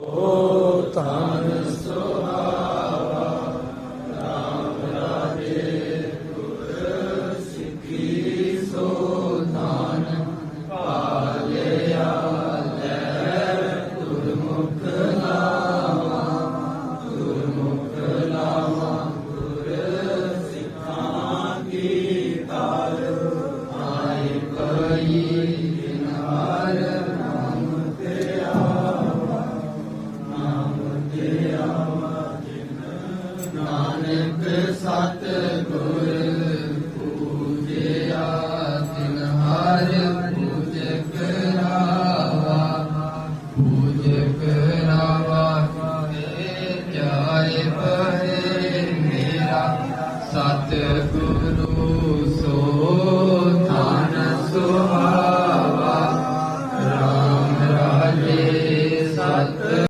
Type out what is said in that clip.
ਓ ਧੰਨ ਸੁਹਾਗਣ ਨਾਨਕ ਸਤ ਗੁਰ ਪੂਜਿਆ ਤਿਨ ਹਰ ਪੂਜ ਕਰਾਵਾ ਪੂਜ ਕਰਾਵਾ ਤੇ ਜਾਏ ਪਰੇ ਮੇਰਾ ਸਤ ਗੁਰੂ